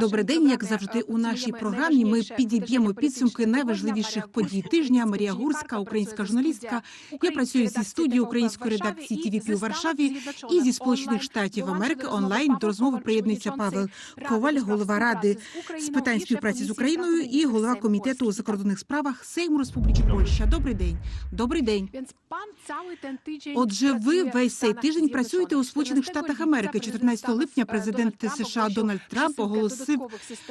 Добрий день, як завжди, у нашій програмі ми підіб'ємо підсумки найважливіших подій тижня. Марія Гурська, українська журналістка. Я працюю зі студії української редакції ТВП у Варшаві і зі Сполучених Штатів Америки онлайн до розмови приєднується Павел Коваль, голова ради з питань співпраці з Україною і голова комітету у закордонних справах Сейму Республіки Польща. Добрий день. Добрий день. Отже, ви весь цей тиждень працюєте у Сполучених Штатах Америки. 14 липня президент США Дональд Трамп оголосив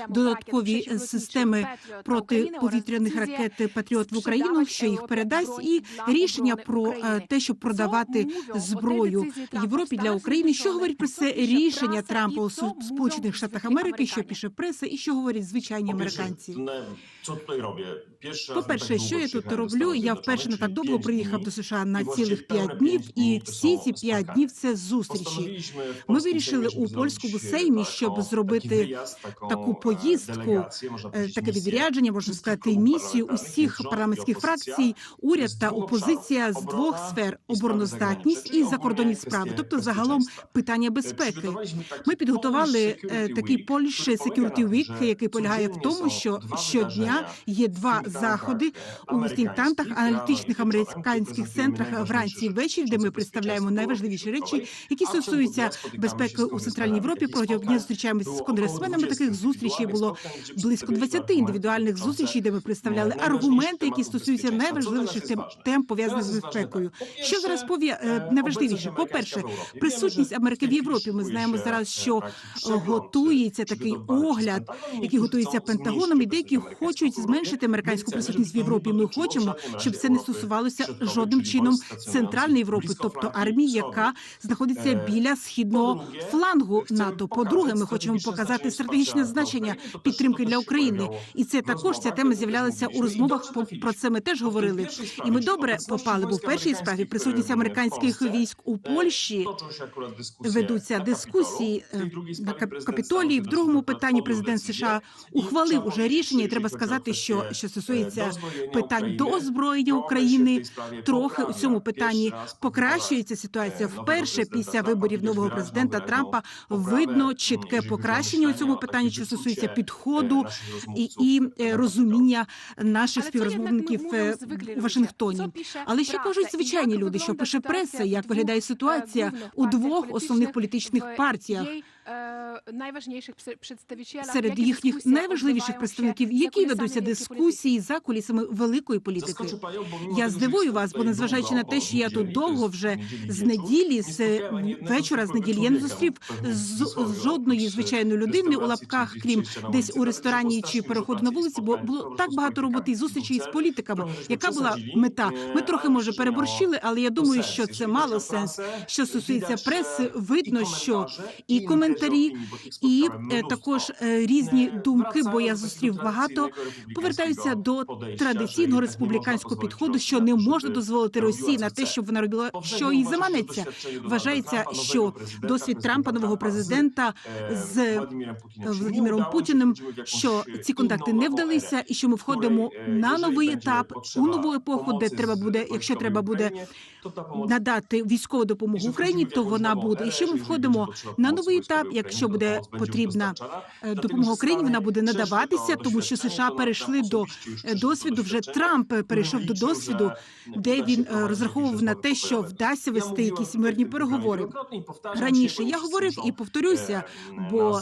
додаткові системи протиповітряних ракет Патріот в Україну, що їх передасть, і рішення про е, те, щоб продавати зброю Європі для України. Що говорить про це рішення Трампа у Сполучених Штатах Америки? Що пише преса, і що говорять звичайні американці? По перше, що я тут роблю? Я вперше не так довго приїхав до США на цілих п'ять днів, і всі ці п'ять днів це зустрічі. Ми вирішили у польському сеймі, щоб зробити таку поїздку, е, таке відрядження, можна сказати, місію усіх парламентських фракцій, уряд та опозиція з двох сфер обороноздатність і закордонні справи, тобто загалом питання безпеки. Ми підготували е, такий Polish Security Week, який полягає в тому, що щодня є два заходи у стінтантах, аналітичних американських центрах вранці і ввечері, де ми представляємо найважливіші речі, які стосуються безпеки у центральній Європі. Протягом дня зустрічаємося з конгресменами. Таких зустрічей було близько 20 індивідуальних зустрічей, де ми представляли аргументи, які стосуються найважливіших тем, тем пов'язаних з безпекою. Що зараз пов'я е, найважливіше? По перше, присутність Америки в Європі. Ми знаємо зараз, що е, готується такий огляд, який готується Пентагоном, і деякі хочуть зменшити американську присутність в Європі. Ми хочемо, щоб це не стосувалося жодним чином центральної Європи, тобто армії, яка знаходиться біля східного флангу НАТО. По-друге, ми хочемо показати стратегічне значення підтримки для України, і це також ця тема з'являлася у розмовах. Про це ми теж говорили. І ми добре попали, бо в першій справі присутність американських військ у Польщі ведуться дискусії е, на Капітолії. В другому питанні президент США ухвалив уже рішення. І треба сказати, що що стосується питань до озброєння України, трохи у цьому питанні покращується ситуація. Вперше після виборів нового президента Трампа видно чітке покращення у цьому питанні, що стосується підходу і, і е, розуміння наших співрозмовників е, у Вашингтоні. Але що кажуть звичайні люди, що пише преса, як виглядає ситуація у двох основних політичних партіях серед їхніх найважливіших представників, які ведуться дискусії за кулісами великої політики. Я здивую вас, бо незважаючи на те, що я тут довго вже з неділі, з е, вечора, з неділі, я не зустрів з, з жодної звичайної людини у лапках, крім десь у ресторані чи переходу на вулиці, бо було так багато роботи і зустрічей з політиками. Яка була мета? Ми трохи може переборщили, але я думаю, що це мало сенс. Що стосується преси, видно, що і коментарі, і е, також е, різні думки, бо я зустрів багато, повертаються до традиційного республіканського підходу, що не можна дозволити Росії на те, щоб вона робила, що їй заманеться. Вважається, що досвід Трампа, нового президента, з Владимиром Путіним, що ці контакти не вдалися, і що ми входимо на новий етап у нову епоху, де треба буде, якщо треба буде надати військову допомогу Україні, то вона буде. І ще ми входимо на новий етап. Якщо буде потрібна е, допомога Україні, вона буде надаватися, тому що США перейшли до е, досвіду. Вже Трамп перейшов до досвіду, де він е, розраховував на те, що вдасться вести якісь мирні переговори. Раніше я говорив і повторюся, бо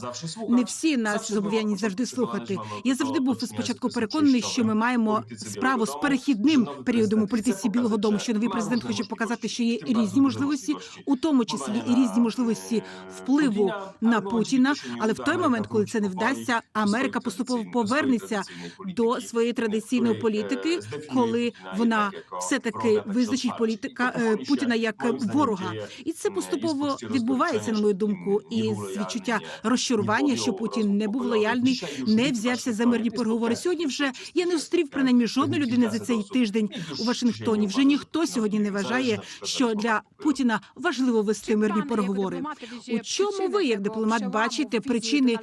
не всі нас зобов'язані завжди слухати. Я завжди був спочатку переконаний, що ми маємо справу з перехідним періодом у політиці Білого Дому, що новий президент хоче показати, що є різні можливості, у тому числі. І різні можливості впливу на Путіна. Але в той момент, коли це не вдасться, Америка поступово повернеться до своєї традиційної політики, коли вона все таки визначить політика е, Путіна як ворога, і це поступово відбувається, на мою думку, і з відчуття розчарування, що Путін не був лояльний, не взявся за мирні переговори. Сьогодні вже я не зустрів принаймні жодної людини за цей тиждень у Вашингтоні. Вже ніхто сьогодні не вважає, що для Путіна важливо вести мирні переговори. У чому ви, як дипломат, бачите причини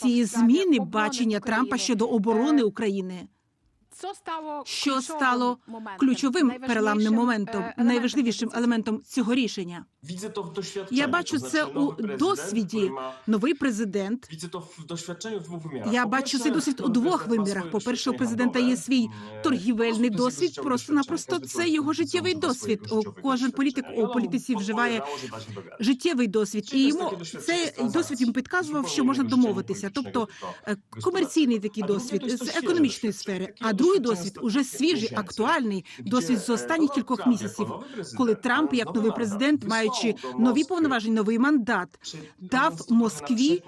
цієї зміни бачення Трампа щодо оборони України? Що стало ключовим переламним моментом, найважливішим елементом цього рішення? Я бачу це у досвіді. Новий президент. Я бачу цей досвід у двох вимірах. По перше, у президента є свій e, торгівельний досвід. Просто-напросто це його життєвий досвід. życiowego Кожен політик у політиці вживає життєвий досвід, і йому цей досвід йому підказував, що можна домовитися. Тобто е, комерційний такий досвід з економічної сфери. А другий досвід уже свіжий, актуальний досвід з останніх кількох місяців, коли Трамп, як новий президент, маючи нові повноваження, новий мандат, дав Москві,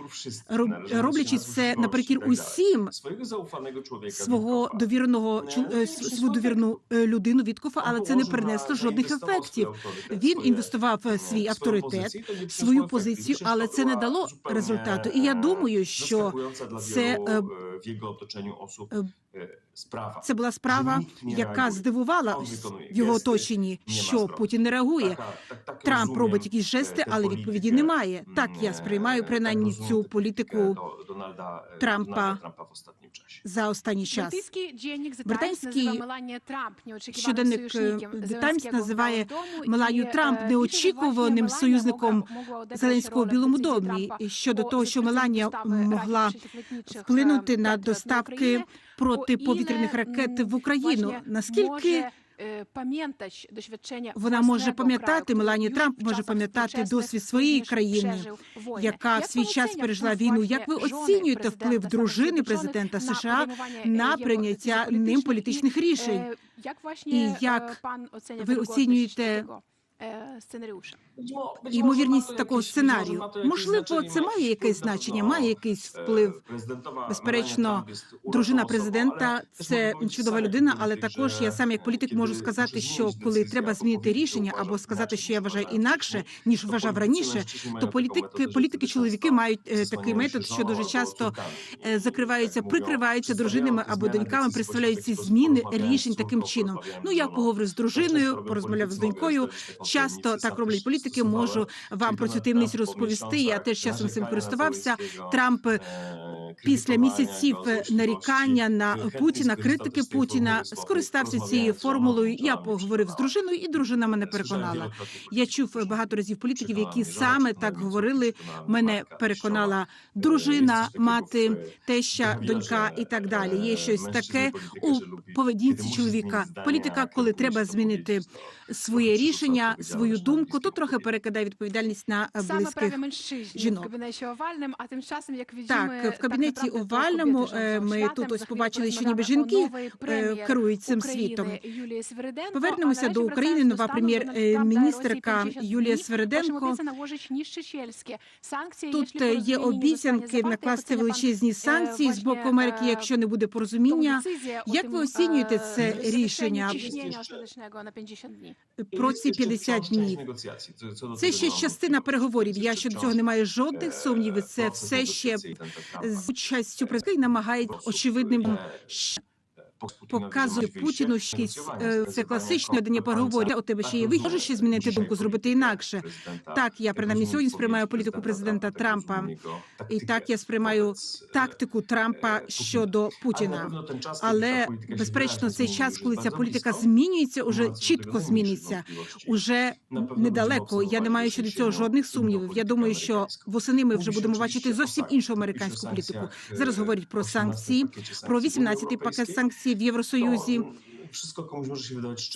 роб- роблячи це наперекір усім свого довіреного е, свою довірну е, людину Віткофа, але це не принесло жодних ефектів. Він інвестував е, свій авторитет, свою позицію, але це не дало результату. І я думаю, що це, е, в його оточенню осіб е, е, справа. це була справа, яка здивувала в його оточенні, що Путін не реагує. Трамп робить якісь е, жести, але відповіді немає. Так я е, сприймаю принаймні цю політику Трампа Дональда, е, Трампа. За останній час. Британський щоденник, е, The Times називає Меланію Трамп е, неочікуваним союзником могла одержати Зеленського в Білому домі щодо того, що Меланія могла вплинути е, на доставки протиповітряних ракет в Україну. Наскільки е, вона може пам'ятати, Мелані Трамп може пам'ятати досвід своєї країни, яка в свій час пережила війну. Як ви оцінюєте вплив дружини президента США на прийняття ним політичних рішень? е, Як І як е, оцінює ви оцінюєте сценаріуша? Ймовірність такого сценарію. Можливо, це має якесь значення, має якийсь вплив. Безперечно, дружина президента це чудова людина, але також я сам як політик можу сказати, що коли треба змінити рішення або сказати, що я вважаю інакше ніж вважав раніше, то політики, політики, чоловіки мають е, такий метод, що дуже часто е, закриваються, прикриваються дружинами або доньками, представляють ці зміни рішень таким чином. Ну я поговорив з дружиною, порозмовляв з донькою. Часто так роблять політики. Можу вам про цю таємницю розповісти. Я теж часом цим користувався. Трамп е, після місяців е, нарікання на Путіна, критики Путіна, скористався цією формулою. Я поговорив з дружиною, і дружина мене переконала. Я чув е, багато разів політиків, які саме так говорили. Мене переконала дружина, мати, теща, донька і так далі. Є щось таке у поведінці чоловіка. Політика, коли треба змінити своє рішення, свою думку, то трохи перекидає відповідальність на е, Саме близьких. праві меншині жінок. кабінеті овальним, а тим часом, як відомо, Так, в кабінеті овальному е, ми тут ось побачили, що ніби жінки е, керують цим світом. Повернемося до України. Нова прем'єр-міністерка Юлія Свериденко. Тут е, є обіцянки накласти величезні санкції з боку Америки, якщо не буде порозуміння. Як ви оцінюєте це рішення про ці 50 днів? Це ще частина переговорів. Я щодо цього не маю жодних сумнівів. Це все ще з участю президента намагають очевидним показує Путіну що якісь, е, це класичне ведення переговорів. У тебе ще є вихід. Можеш ще змінити думку, зробити інакше. Так, я принаймні сьогодні сприймаю політику президента Трампа, і так я сприймаю тактику Трампа щодо Путіна. Але безперечно, цей час, коли ця політика змінюється, уже чітко зміниться. Уже недалеко. Я не маю щодо цього жодних сумнівів. Я думаю, що восени ми вже будемо бачити зовсім іншу американську політику. Зараз говорять про санкції, про 18-й пакет санкцій в Євросоюзі.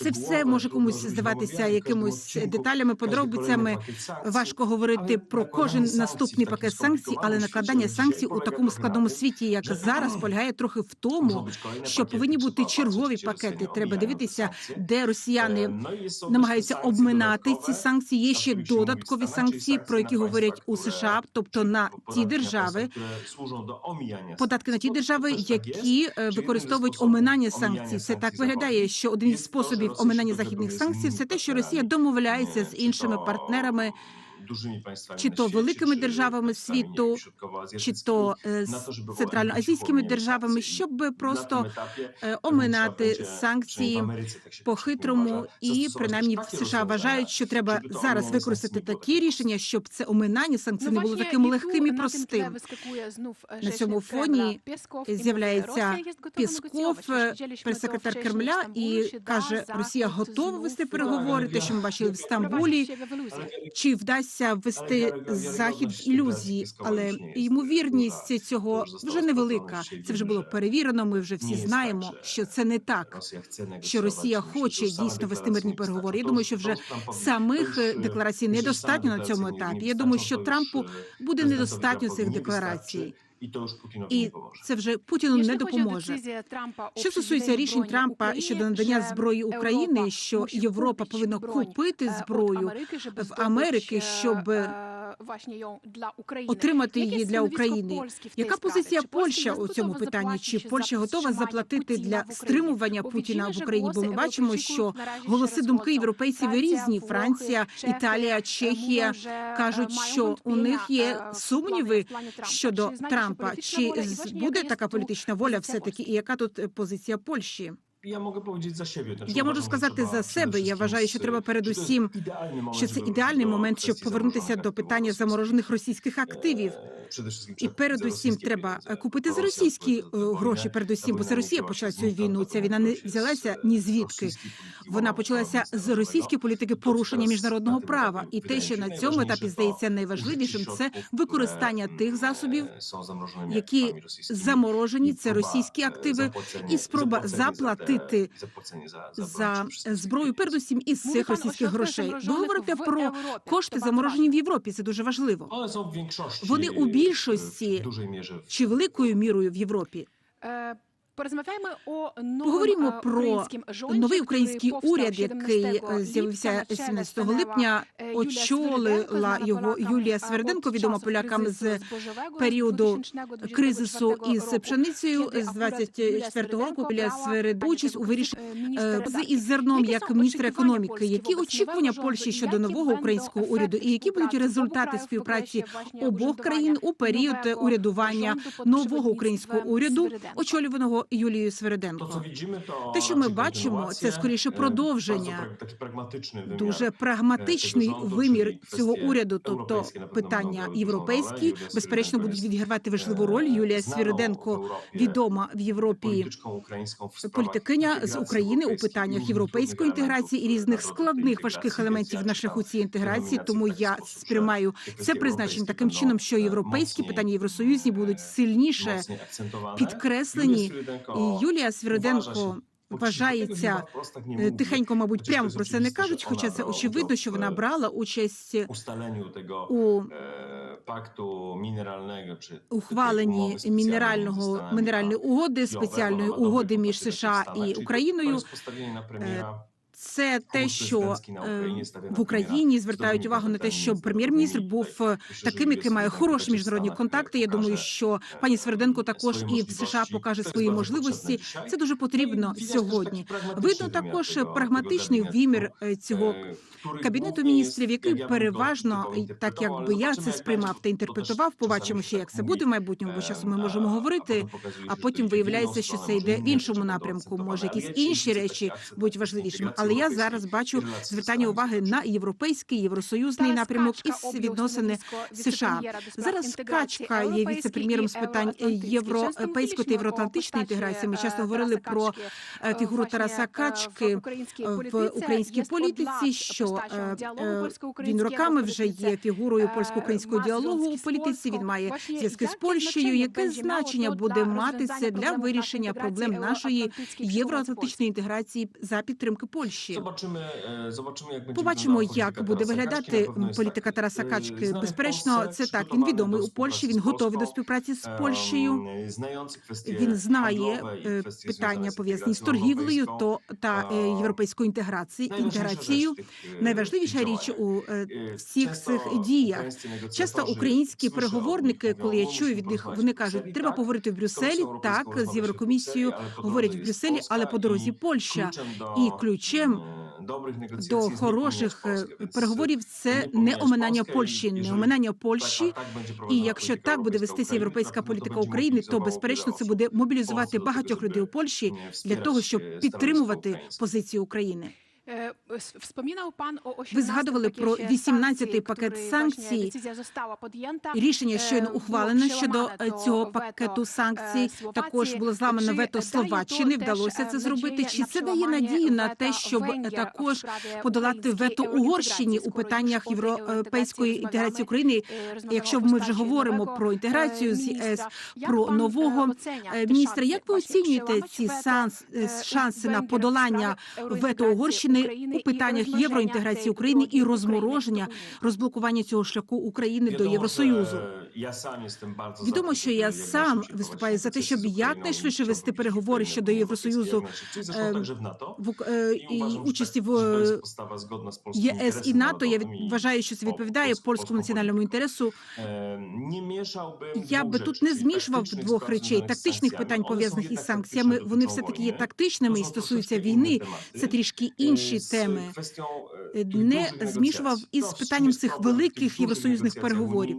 Це все може комусь здаватися якимось деталями, подробицями. Важко говорити про кожен наступний пакет санкцій, але накладання санкцій у такому складному світі, як зараз, полягає трохи в тому, що повинні бути чергові пакети. Треба дивитися, де росіяни намагаються обминати ці санкції. Є ще додаткові санкції, про які говорять у США, тобто на ті держави, податки на ті держави, які е, використовують оминання санкцій. Це так виглядає, що один із способів оминання західних санкцій це те, що Росія домовляється з іншими партнерами чи то великими державами світу, чи то з е, центральноазійськими державами, щоб просто е, оминати санкції по хитрому, і принаймні в США вважають, що треба зараз використати такі рішення, щоб це оминання санкцій не було таким легким і простим. на цьому фоні з'являється Пісков, е, прес-секретар Кремля, і каже: Росія готова вести переговори, те, що ми бачили в Стамбулі, чи вдасться вдасться ввести захід в ілюзії, але ймовірність цього вже невелика. Це вже було перевірено. Ми вже всі знаємо, що це не так. що Росія хоче дійсно вести мирні переговори. Я думаю, що вже самих декларацій недостатньо на цьому етапі. Я думаю, що Трампу буде недостатньо цих декларацій і то ж Путіну не допоможе. Це вже Путіну не допоможе. що стосується рішень Трампа щодо надання зброї Україні, що Європа повинна купити зброю в Америки, щоб е, отримати її для України. Яка позиція Польща у цьому питанні? Чи Польща готова заплатити для стримування Путіна в Україні? Бо ми бачимо, що голоси думки європейців різні: Франція, Італія, Чехія кажуть, що у них є сумніви щодо Трампа. Трампа. Чи буде така політична воля, все таки, і яка тут позиція Польщі? Я можу powiedzieć за себе. Я можу сказати за себе. Я вважаю, що треба передусім, що це ідеальний момент, щоб повернутися до питання заморожених російських активів. І передусім треба е, купити за російські е, гроші. Передусім, бо це Росія почала цю війну. Ця війна не взялася ні звідки. Вона почалася з російської політики порушення міжнародного права. І те, що на цьому етапі здається найважливішим, це використання тих засобів, які заморожені. Це російські активи, і спроба заплати платити за е, зброю, передусім із цих російських грошей. Ви говорите про кошти заморожені в Європі. Це дуже важливо. Вони у більшості чи великою мірою в Європі. Поговоримо про новий український уряд, який з'явився 17 липня. Очолила його Юлія Сверденко, відома полякам з періоду кризису із пшеницею з 24-го року. Юлія Сверденко участь у вирішенні е, із зерном як міністр економіки. Які очікування Польщі щодо нового українського уряду, і які будуть результати співпраці обох країн у період урядування нового українського уряду, очолюваного про Юлію Свириденко. Те, що ми бачимо, це скоріше продовження дуже прагматичний вимір цього уряду. Тобто питання європейські безперечно будуть відігравати важливу роль. Юлія Свириденко відома в Європі. політикиня з України у питаннях європейської інтеграції і різних складних важких елементів наших у цій інтеграції. Тому я сприймаю це призначення таким чином, що європейські питання євросоюзі будуть сильніше підкреслені і Юлія Свіроденко вважається тихенько, мабуть, прямо про це не кажуть. Хоча це очевидно, що вона брала участь у пакту мінерального чи ухваленні мінерального мінеральної угоди спеціальної угоди між США і Україною це те, що е, в Україні звертають увагу на те, що прем'єр-міністр був е, таким, який має хороші міжнародні контакти. Я думаю, що пані Сверденко також і в США покаже свої можливості. Це дуже потрібно сьогодні. Видно також прагматичний вимір е, цього кабінету міністрів, який переважно так якби я це сприймав та інтерпретував. Побачимо, ще як це буде в майбутньому, бо часу ми можемо говорити. А потім виявляється, що це йде в іншому напрямку. Може, якісь інші речі будуть важливішими, але я я зараз бачу звертання уваги на європейський євросоюзний напрямок із відносини США. Зараз скачка є віце-прем'єром з питань європейської та євроатлантичної інтеграції. Ми часто говорили про е, фігуру Тараса Качки е, в українській політиці. Що е, він роками вже є фігурою польсько-українського діалогу у політиці? Він має зв'язки з Польщею. Яке значення буде мати це для вирішення проблем нашої євроатлантичної інтеграції за підтримки Польщі? часів. Побачимо, як буде виглядати політика Тараса Качки. Безперечно, це так. Він відомий у Польщі. Він готовий до співпраці з Польщею. Він знає е, питання пов'язані з торгівлею, то та е, європейською інтеграцією. Інтеграцією найважливіша річ у е, всіх цих діях. Часто українські переговорники, коли я чую від них, вони кажуть, треба поговорити в Брюсселі. Так з Єврокомісією говорять в Брюсселі, але по дорозі Польща і ключем до хороших е, переговорів це не оминання Польщі, не оминання Польщі. І якщо так буде вестися європейська політика України, то безперечно це буде мобілізувати багатьох людей у Польщі для того, щоб підтримувати позицію України. Е, Вспомінав пан о Ви згадували про пакеті 18-й пакет санкцій. Рішення щойно Е, ухвалено щодо е, цього пакету е, санкцій. Також було зламано вето Словаччини. Вдалося це е, зробити. Чи це дає надію на те, щоб також подолати вето Угорщині у питаннях європейської інтеграції України? е, Якщо ми вже говоримо про інтеграцію з е, ЄС, про е, нового е, міністра, як ви оцінюєте ці е, е, шанси на подолання вето Угорщини України у питаннях євроінтеграції України і розмороження, розблокування цього шляху України до Євросоюзу? Відомо, що я сам виступаю за те, щоб якнайшвидше вести переговори щодо Євросоюзу е, в е, і участі в е, ЄС і НАТО. Я вважаю, що це відповідає польському національному інтересу. Я би тут не змішував двох речей тактичних питань пов'язаних із санкціями. Вони все таки є тактичними і стосуються війни. Це трішки інші теми. Е, Не змішував із питанням цих великих євросоюзних переговорів.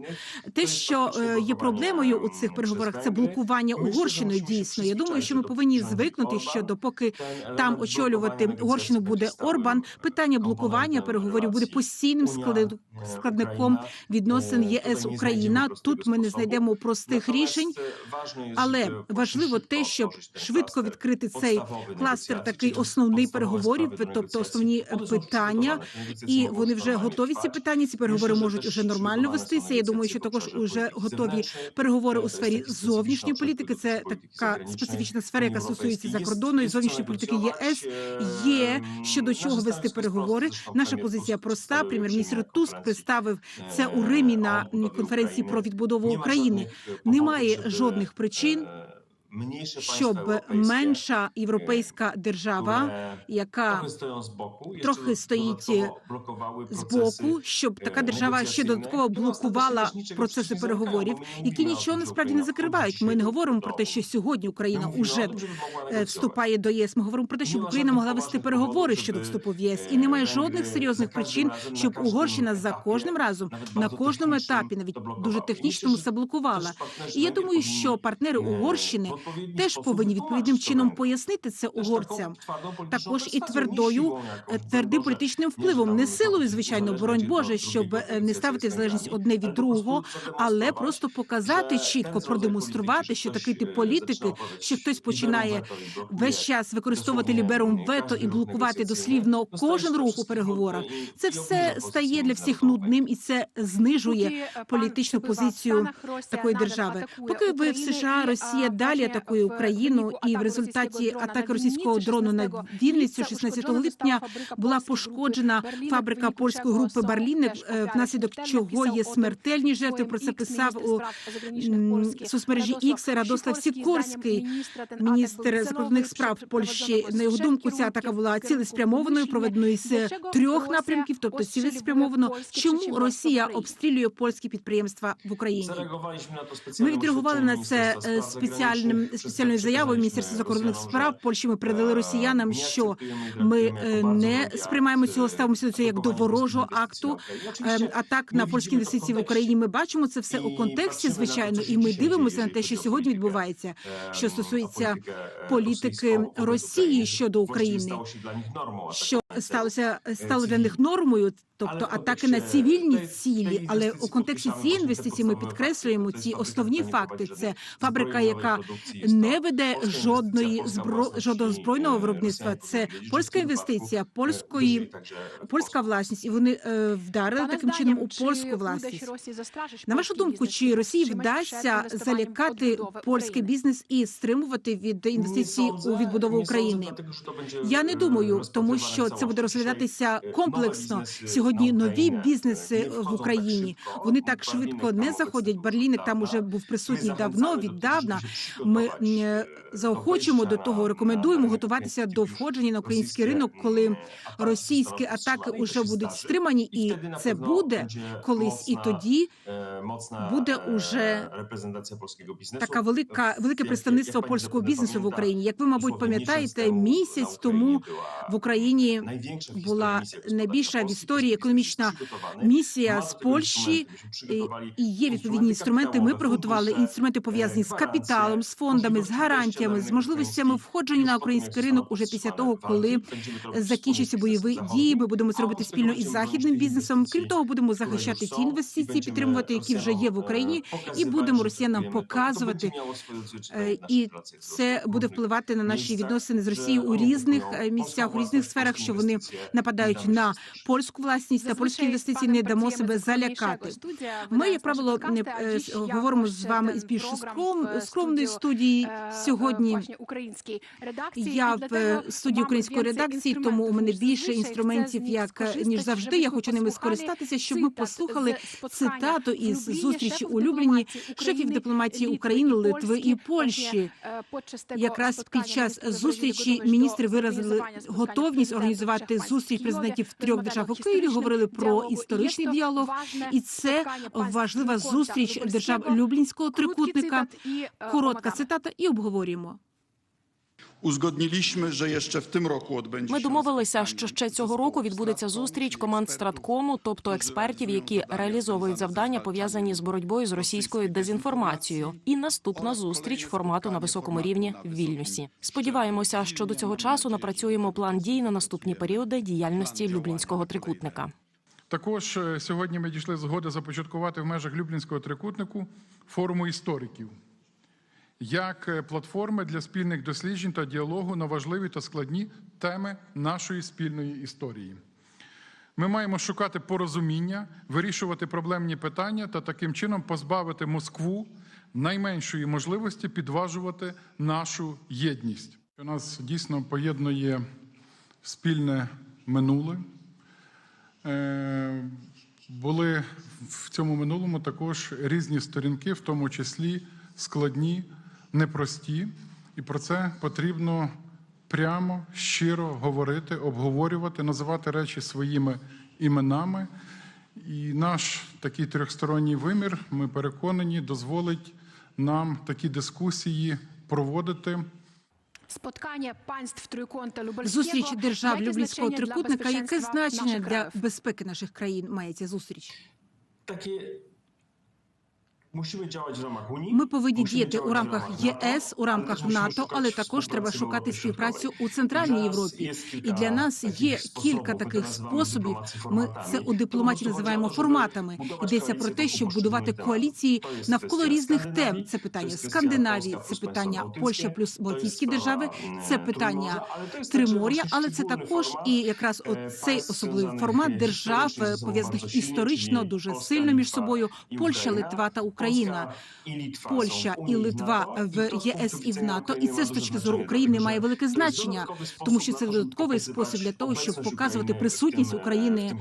Те, що е, є проблемою у цих переговорах, це блокування Угорщиною. Дійсно, я думаю, що ми повинні звикнути, що допоки там очолювати Угорщину буде Орбан, питання блокування переговорів буде постійним складником відносин ЄС Україна. Тут ми не знайдемо простих рішень. Але важливо те, щоб швидко відкрити цей кластер, такий основний переговорів, тобто основні питання, і вони вже готові. Ці питання. Ці переговори можуть уже нормально вестися. Я думаю, що також уже готові переговори у сфері зовнішньої політики. Це така специфічна сфера, яка стосується закордонної і зовнішньої політики ЄС. Є щодо чого вести переговори. Наша позиція проста. Прем'єр-міністр Туск представив це у Римі на конференції про відбудову України. Немає жодних причин, щоб менша європейська держава, яка трохи стоїть з боку, щоб така держава ще додатково блокувала процеси переговорів, які нічого насправді не закривають. Ми не говоримо про те, що сьогодні Україна уже е, вступає до ЄС. Ми говоримо про те, щоб Україна могла вести переговори щодо вступу в ЄС, і немає жодних серйозних причин, щоб Угорщина за кожним разом на кожному етапі, навіть дуже технічному, це блокувала. І я думаю, що партнери Угорщини теж повинні відповідним чином пояснити це угорцям. Також і твердою е, твердим політичним впливом, не силою, звичайно, боронь Боже, щоб е, не ставити в залежність одне від другого, але просто показати чітко, продемонструвати, що такий тип політики, що хтось починає весь час використовувати ліберум вето і блокувати дослівно кожен рух у переговорах. Це все стає для всіх нудним, і це знижує е, політичну позицію такої держави. Поки ви в США Росія далі атакує Україну, і в результаті атаки російського дрону на 16 Вінницю липня 16 липня була пошкоджена фабрика польської групи теж е, внаслідок чого є смертельні жертви. Про це писав у соцмережі Радослав Радослав Сікорський. Міністр закордонних справ Польщі. На його думку, ця атака була цілеспрямованою, проведеною з трьох напрямків, тобто цілеспрямовано. Чому Росія обстрілює польські підприємства в Україні? Ми відреагували на це е, спеціальним спеціальною заявою Міністерства закордонних справ Польщі. Ми передали росіянам, що ми е, не сприймаємо цього, ставимося до цього як до ворожого акту. Е, атак на польські інвестиції в Україні. Ми бачимо це все у контексті, звичайно, і ми дивимося на те, що сьогодні відбувається, що стосується політики Росії щодо України, що сталося стало для них нормою, тобто атаки на цивільні цілі. Але у контексті цієї інвестиції ми підкреслюємо ці основні факти. Це фабрика, яка не веде жодної збро жодного збройного виробництва. Це польська інвестиція, польської польська власність, і вони е, вдарили таким чином у польську власність. На вашу думку, чи Росії вдасться залякати польський бізнес і стримувати від інвестицій у відбудову України? Я не думаю, тому що це буде розглядатися комплексно. Сьогодні сьогодні нові бізнеси в Україні. Вони так швидко не заходять. Барліник там уже був присутній давно, віддавна. Ми е, заохочуємо до того, рекомендуємо готуватися до входження на український ринок, коли російські атаки вже будуть стримані, і це буде колись. І тоді буде уже така велика велике представництво польського бізнесу в Україні. Як ви мабуть пам'ятаєте, місяць тому в Україні була найбільша в історії економічна місія з Польщі. І- є відповідні інструменти. Ми приготували інструменти пов'язані з капіталом, з фондами, з гарантіями, з можливостями входження на український ринок уже після того, коли закінчаться бойові дії. Ми будемо це робити спільно із західним бізнесом. Крім того, будемо захищати ті інвестиції, підтримувати, які вже є в Україні, і будемо росіянам показувати. е, І це буде впливати на наші відносини з Росією у різних е, місцях, у різних сферах, що вони нападають на польську власність та польські інвестиції. Не дамо себе залякати. Ми, як правило, не е, говоримо з вами із більш скромної студії сьогодні. Я в е, студії української редакції, тому у мене більше інструментів, як е, ніж завжди. Я хочу ними скористатися, щоб ми послухали цитату із зустрічі у Любліні шефів дипломатії України, Литви і Польщі. Якраз під час зустрічі міністри виразили готовність організувати зустріч президентів трьох держав у Києві. Говорили про історичний діалог, і це важлива зустріч держав Люблінського трикутника. Коротка цитата, і обговорюємо. Uzgodniliśmy, że jeszcze w tym roku odbędzie Ми się домовилися, що ще цього року відбудеться зустріч команд Страткому, тобто експертів, які реалізовують завдання пов'язані з боротьбою з російською дезінформацією. І наступна зустріч формату на високому рівні в Вільнюсі. Сподіваємося, що до цього часу напрацюємо план дій на наступні періоди діяльності Люблінського трикутника. Також е, сьогодні ми дійшли згоди започаткувати в межах Люблінського трикутнику форуму істориків як е, платформи для спільних досліджень та діалогу на важливі та складні теми нашої спільної історії. Ми маємо шукати порозуміння, вирішувати проблемні питання та таким чином позбавити Москву найменшої можливості підважувати нашу єдність. У нас дійсно поєднує спільне минуле. Е, Були в цьому минулому також різні сторінки, в тому числі складні, непрості, і про це потрібно прямо, щиро говорити, обговорювати, називати речі своїми іменами. І наш такий трьохсторонній вимір, ми переконані, дозволить нам такі дискусії проводити. Państw Trójkąta Lubelskiego. Зустріч держав dla трикутника. Яке значення для безпеки наших країн має ця зустріч? Takie Ми повинні діяти у рамках ЄС, у рамках НАТО, але також треба шукати співпрацю у центральній Європі. І для нас є кілька таких способів. Ми це у дипломатії називаємо форматами. Йдеться про те, щоб будувати коаліції навколо різних тем. Це питання Скандинавії, це питання Польща плюс Балтійські держави. Це питання Тримор'я, але це також і якраз цей особливий формат держав пов'язаних історично дуже сильно між собою. Польща. Литва та Україна. Polska і Litwa Польща і Литва в і to z ЄС і в НАТО, і це з точки зору України має велике значення, тому що це додатковий спосіб для того, щоб показувати присутність України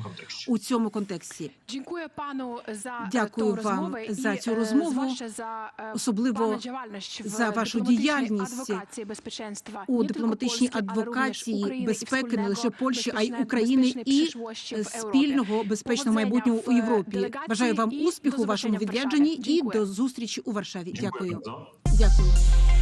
у цьому контексті. Dziękuję panu za Дякую вам за цю е, розмову, за е, особливо діяльність в за вашу діяльність безпеченства. у дипломатичній адвокації і безпеки не лише Польщі, а й України і przyszłości w Europie. спільного безпечного майбутнього у Європі. Бажаю вам успіху у вашому відрядженні Warszawie. і Dziękuję. до зустрічі у Варшаві. Dziękuję Дякую. Дякую.